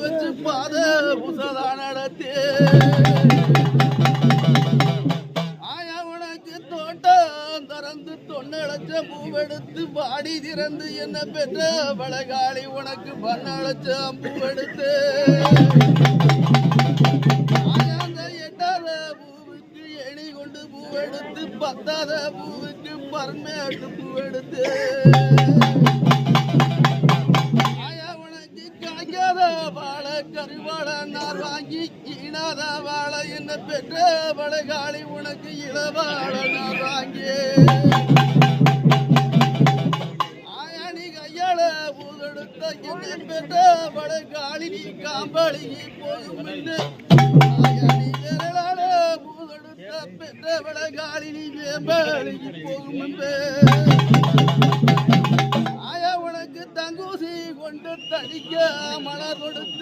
வச்சு பாத புசதா நடத்தி ஆயா தோட்டம் திறந்து தொன்னழைச்ச பூவெடுத்து பாடி திறந்து என்ன பெற்ற பழகாளி உனக்கு பண்ணழைச்ச பூவெடுத்து எணி கொண்டு பூவெடுத்து பத்தாத பூவுக்கு பர்மேட்டு பூவெடுத்து. காய்க்காத வாழை கருவாழ நார் வாங்கி ஈனாத வாழை என்ன பெற்ற வளகாளி உனக்கு இளவாழ நார் வாங்கி ஆயா கையாள பூதெடுத்த என்ன பெற்ற வளகாளி நீ காம்பாளி போகும் என்று ஆயா நீ பெற்ற வளகாளி நீ வேம்பாளிக்கு போகும் என்று தங்குசி கொண்டு தடிக்க மலர் கொடுத்து